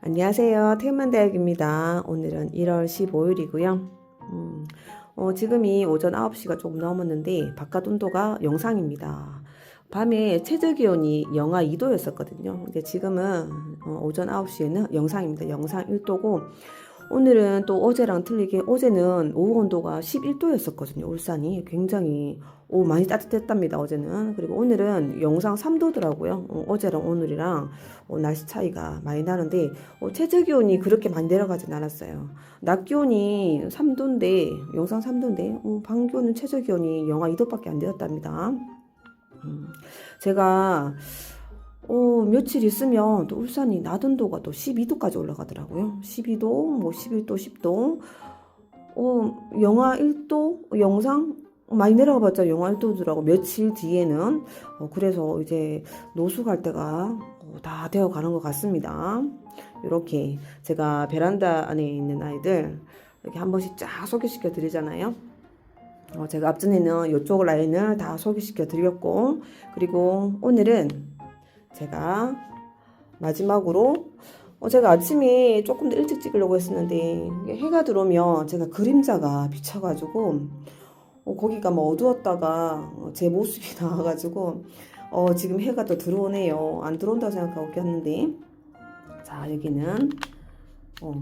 안녕하세요. 태문대학입니다. 오늘은 1월 15일이고요. 음, 어, 지금이 오전 9시가 조금 넘었는데 바깥 온도가 영상입니다. 밤에 최저 기온이 영하 2도였었거든요. 근데 지금은 어, 오전 9시에는 영상입니다. 영상 1도고 오늘은 또 어제랑 틀리게 어제는 오후 온도가 11도였었거든요. 울산이 굉장히 오 많이 따뜻했답니다. 어제는 그리고 오늘은 영상 3도더라고요. 어, 제랑 오늘이랑 어, 날씨 차이가 많이 나는데 어, 최저 기온이 그렇게 많이 내려가진 않았어요. 낮 기온이 3도인데 영상 3도인데 어, 밤 기온은 최저 기온이 영하 2도밖에 안 되었답니다. 음, 제가 어, 며칠 있으면 또 울산이 낮 온도가 또 12도까지 올라가더라고요. 12도, 뭐 11도, 10도. 어, 영하 1도 영상 많이 내려가 봤자 영하 1도더라고. 며칠 뒤에는 어, 그래서 이제 노수 갈 때가 어, 다 되어 가는 것 같습니다. 이렇게 제가 베란다 안에 있는 아이들 이렇게 한 번씩 쫙 소개시켜 드리잖아요. 어, 제가 앞전에는 이쪽 라인을 다 소개시켜 드렸고 그리고 오늘은 제가 마지막으로 어, 제가 아침에 조금 더 일찍 찍으려고 했었는데 해가 들어오면 제가 그림자가 비쳐가지고 어, 거기가 뭐 어두웠다가 어, 제 모습이 나와가지고 어, 지금 해가 또 들어오네요. 안 들어온다고 생각하고 꼈는데 자 여기는 어,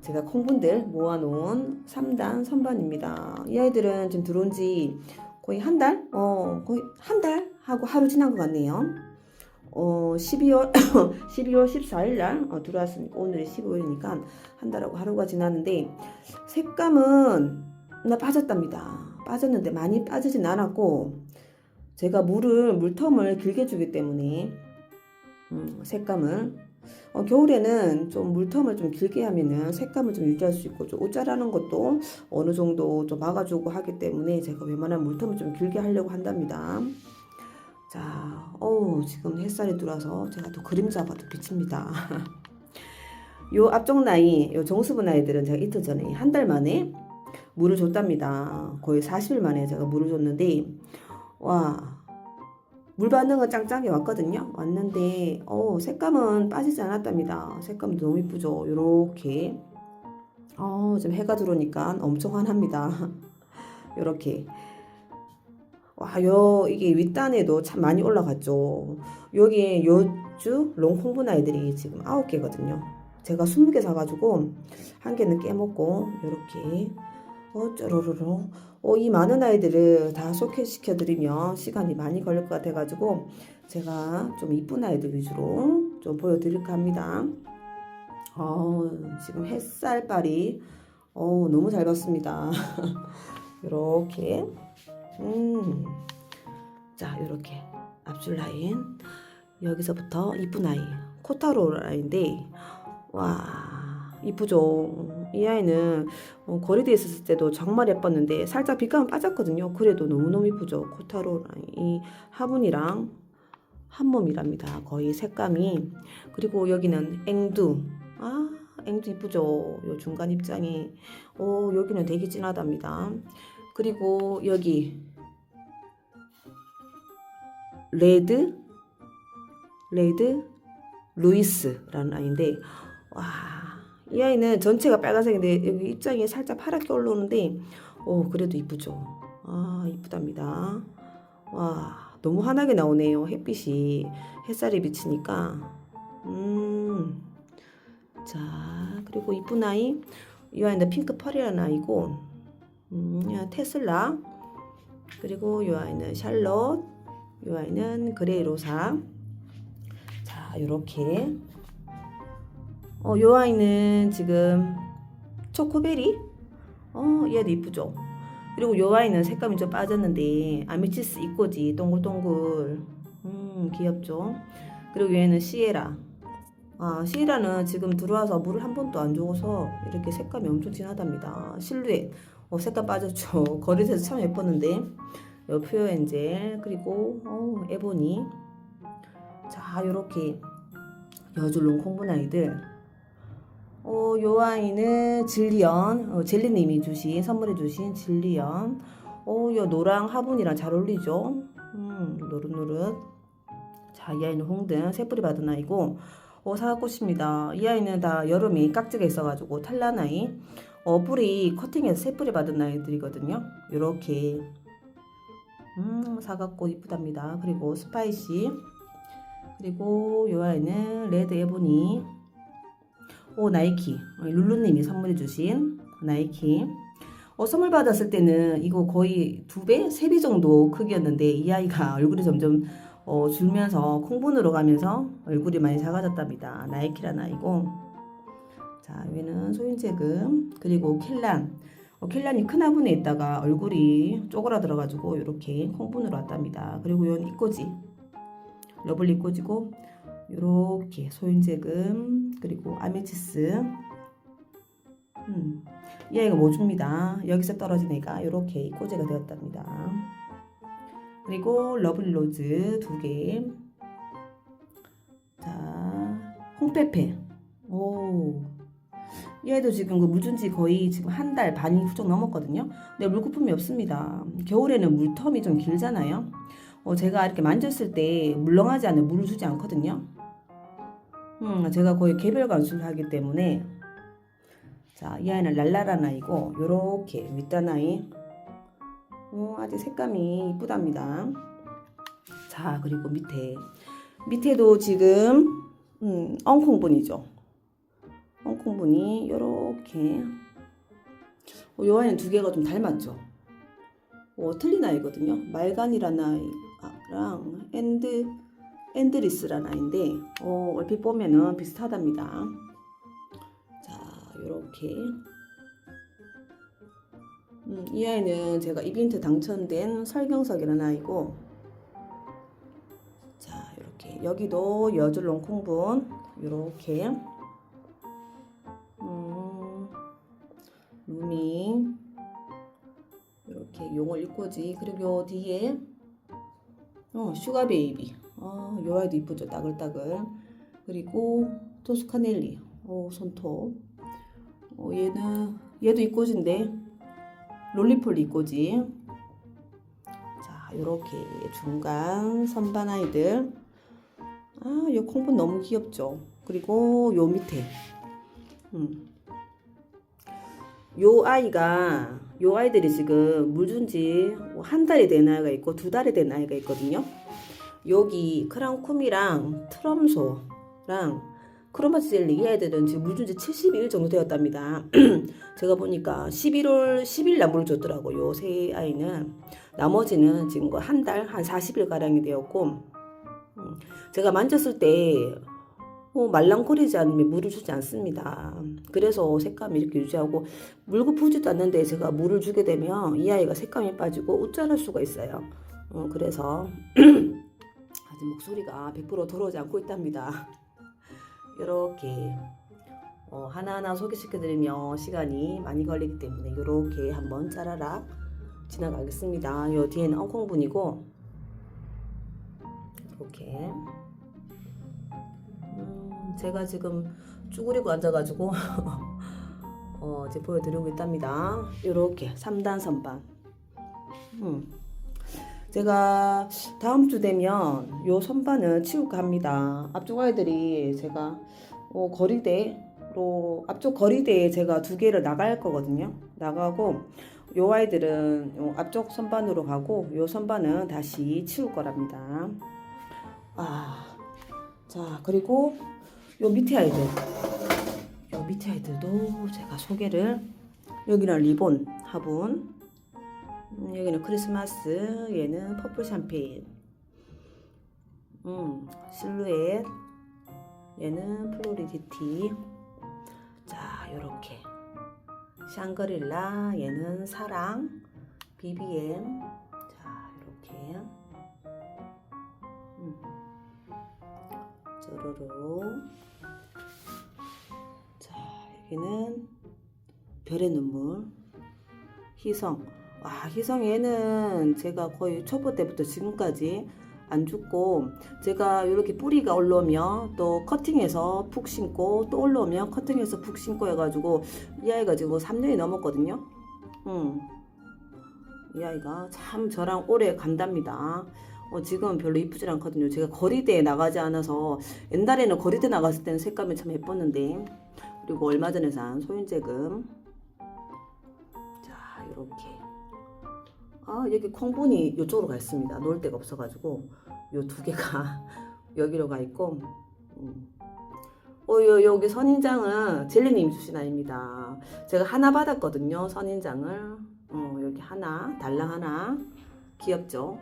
제가 콩분들 모아놓은 3단 선반입니다. 이 아이들은 지금 들어온 지 거의 한 달? 어, 거의 한 달 하고 하루 지난 것 같네요. 어, 12월, 12월 14일 날 어, 들어왔으니까 오늘이 15일이니까 한 달하고 하루가 지났는데 색감은 나 빠졌답니다. 빠졌는데 많이 빠지진 않았고 제가 물을 물텀을 길게 주기 때문에 음, 색감을 어, 겨울에는 좀 물텀을 좀 길게 하면은 색감을 좀 유지할 수 있고 좀 옷자라는 것도 어느 정도 좀 막아주고 하기 때문에 제가 웬만하면 물텀을 좀 길게 하려고 한답니다. 자, 어우, 지금 햇살이 들어와서 제가 또 그림자가 또 비칩니다. 요 앞쪽 나이, 요 정수분 아이들은 제가 이틀 전에 한 달 만에 물을 줬답니다. 거의 40일 만에 제가 물을 줬는데, 와, 물 반응은 짱짱이 왔거든요. 왔는데, 어 색감은 빠지지 않았답니다. 색감도 너무 이쁘죠? 요렇게. 어, 지금 해가 들어오니까 엄청 환합니다. 요렇게. 와, 요, 이게 윗단에도 참 많이 올라갔죠. 여기 요주 롱콩분 아이들이 지금 9개거든요. 제가 20개 사가지고, 한 개는 깨먹고, 요렇게, 어, 쪼로로로. 어, 이 많은 아이들을 다 소개시켜드리면 시간이 많이 걸릴 것 같아가지고, 제가 좀 이쁜 아이들 위주로 좀 보여드릴까 합니다. 어, 지금 햇살빨이, 어, 너무 잘 봤습니다. 요렇게. 음. 자, 이렇게 앞줄 라인. 여기서부터 이쁜 아이. 코타로 라인인데, 와, 이쁘죠? 이 아이는 어, 거리대에 있었을 때도 정말 예뻤는데, 살짝 빛감은 빠졌거든요. 그래도 너무너무 이쁘죠? 코타로 라인. 이 화분이랑 한 몸이랍니다. 거의 색감이. 그리고 여기는 앵두. 아, 앵두 이쁘죠? 요 중간 입장이. 오, 여기는 되게 진하답니다. 그리고 여기 레드 레드 루이스라는 아이인데 와 이 아이는 전체가 빨간색인데 여기 입장이 살짝 파랗게 올라오는데 오 그래도 이쁘죠? 아 이쁘답니다. 와 너무 환하게 나오네요 햇빛이. 햇살이 비치니까. 음자 그리고 이쁜 아이. 이 아이는 핑크 펄이라는 아이고 음, 테슬라. 그리고 이 아이는 샬롯. 이 아이는 그레이 로사. 자 요렇게. 어, 요 아이는 지금 초코베리? 어 얘도 이쁘죠? 그리고 요 아이는 색감이 좀 빠졌는데 아미치스 이꼬지 동글동글. 음 귀엽죠? 그리고 얘는 시에라. 아, 시에라는 지금 들어와서 물을 한 번도 안 줘서 이렇게 색감이 엄청 진하답니다. 실루엣 어, 색깔 빠졌죠. 거리에서 참 예뻤는데. 요 퓨어 엔젤 그리고 어, 에보니. 자, 요렇게 여줄롱 콩분 아이들. 어, 요 아이는 질리언. 어, 젤리님이 주신 선물해 주신 질리언. 어, 요 노랑 화분이랑 잘 어울리죠. 음, 노릇노릇. 자, 이 아이는 홍등 새뿌리 받은 아이고. 어, 사과꽃입니다. 이 아이는 다 여름에 깍지가 있어가지고 탈난 아이. 어, 뿌리 커팅해서 새 뿌리 받은 아이들이거든요. 요렇게. 음, 사과꽃 이쁘답니다. 그리고 스파이시. 그리고 요 아이는 레드 에보니. 오, 나이키. 어, 룰루님이 선물해 주신 나이키. 어, 선물 받았을 때는 이거 거의 두 배, 세 배 정도 크기였는데 이 아이가 얼굴이 점점 어, 줄면서 콩분으로 가면서 얼굴이 많이 작아졌답니다. 나이키란 아이고. 자, 얘는 소윤재금 그리고 켈란. 어, 켈란이 큰 화분에 있다가 얼굴이 쪼그라들어가지고 이렇게 콩분으로 왔답니다. 그리고 이건 이꼬지. 러블리 이꼬지고 요렇게 소윤재금 그리고 아메치스. 음. 이 아이가 뭐 줍니다. 여기서 떨어진 애가 이렇게 꼬재가 되었답니다. 그리고 러블로즈 두 개. 자, 홍페페. 오. 이 아이도 지금 그 묻은지 거의 지금 한 달 반이 훌쩍 넘었거든요. 근데 물거품이 없습니다. 겨울에는 물텀이 좀 길잖아요. 어, 제가 이렇게 만졌을 때 물렁하지 않은 물을 주지 않거든요. 음, 제가 거의 개별 관수를 하기 때문에 자, 이 아이는 랄라란 아이고 요렇게 윗단 아이 어, 아주 색감이 이쁘답니다. 자, 그리고 밑에 밑에도 지금 음, 엉콩분이죠. 엉콩분이 요렇게 어, 요 아이는 두 개가 좀 닮았죠. 어, 틀린 아이거든요. 말간이라는 아이랑 앤드 앤드리스라는 아이인데 어, 얼핏 보면은 비슷하답니다. 자, 요렇게 음, 이 아이는 제가 이벤트 당첨된 설경석이라는 아이고 자 이렇게 여기도 여줄롱 콩분 이렇게 루미 이렇게 용을 입고지 그리고 요 뒤에 어, 슈가 베이비 어, 요 아이도 이쁘죠 따글따글 그리고 토스카넬리 어, 손톱 어, 얘는 얘도 입고지인데 롤리폴 이꼬지. 자, 요렇게 중간 선반 아이들. 아, 요 콩분 너무 귀엽죠? 그리고 요 밑에. 음. 요 아이가, 요 아이들이 지금 물 준 지 한 달이 된 아이가 있고 두 달이 된 아이가 있거든요. 여기 크라운쿰이랑 트럼소랑 크로마스 젤리 이 아이들은 지금 물 준 지 72일 정도 되었답니다. 제가 보니까 11월 10일 날 물을 줬더라고요. 세 아이는 나머지는 지금 한 달 한 40일 가량이 되었고 음, 제가 만졌을 때 어, 말랑거리지 않으면 물을 주지 않습니다. 그래서 색감이 이렇게 유지하고 물고 푸지도 않는데 제가 물을 주게 되면 이 아이가 색감이 빠지고 우쭐할 수가 있어요. 어, 그래서 아직 목소리가 100% 돌아오지 않고 있답니다. 이렇게 어, 하나하나 소개시켜드리면 시간이 많이 걸리기 때문에 이렇게 한번 짜라락 지나가겠습니다. 요 뒤에는 엉콩분이고 이렇게 음, 제가 지금 쭈그리고 앉아가지고 어, 이제 보여드리고 있답니다. 이렇게 3단 선반 음. 제가 다음 주 되면 요 선반은 치울까 합니다. 앞쪽 아이들이 제가 어, 거리대로 앞쪽 거리대에 제가 두 개를 나갈 거거든요. 나가고 요 아이들은 요 앞쪽 선반으로 가고 요 선반은 다시 치울 거랍니다. 아, 자 그리고 요 밑에 아이들, 요 밑에 아이들도 제가 소개를 여기는 리본 화분. 음, 여기는 크리스마스, 얘는 퍼플 샴페인. 음, 실루엣. 얘는 플로리디티. 자, 요렇게. 샹그릴라, 얘는 사랑. BBM. 쪼로로. 자, 여기는 별의 눈물. 희성. 와, 희성 얘는 제가 거의 초보 때부터 지금까지 안 죽고 제가 이렇게 뿌리가 올라오면 또 커팅해서 푹 심고 또 올라오면 커팅해서 푹 심고 해가지고 이 아이가 지금 3년이 넘었거든요. 음. 이 아이가 참 저랑 오래 간답니다. 어, 지금은 별로 이쁘질 않거든요. 제가 거리대에 나가지 않아서 옛날에는 거리대 나갔을 때는 색감이 참 예뻤는데 그리고 얼마 전에 산 소윤제금 자 이렇게 아 여기 콩분이 이쪽으로 가 있습니다. 놓을 데가 없어가지고 요 두 개가 여기로 가 있고 음. 어, 요, 여기 선인장은 젤리님 주신 아입니다. 제가 하나 받았거든요, 선인장을. 어, 여기 하나, 달랑 하나. 귀엽죠?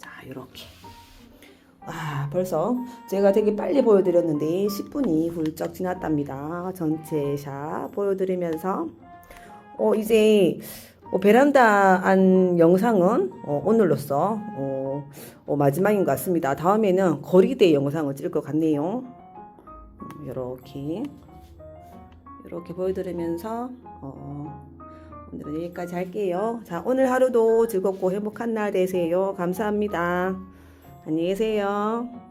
자, 요렇게. 와, 벌써 제가 되게 빨리 보여드렸는데 10분이 훌쩍 지났답니다. 전체 샷 보여드리면서 어, 이제 어, 베란다 안 영상은 어, 오늘로써 어, 어, 마지막인 것 같습니다. 다음에는 거리대 영상을 찍을 것 같네요. 이렇게 이렇게 보여드리면서 어, 오늘은 여기까지 할게요. 자 오늘 하루도 즐겁고 행복한 날 되세요. 감사합니다. 안녕히 계세요.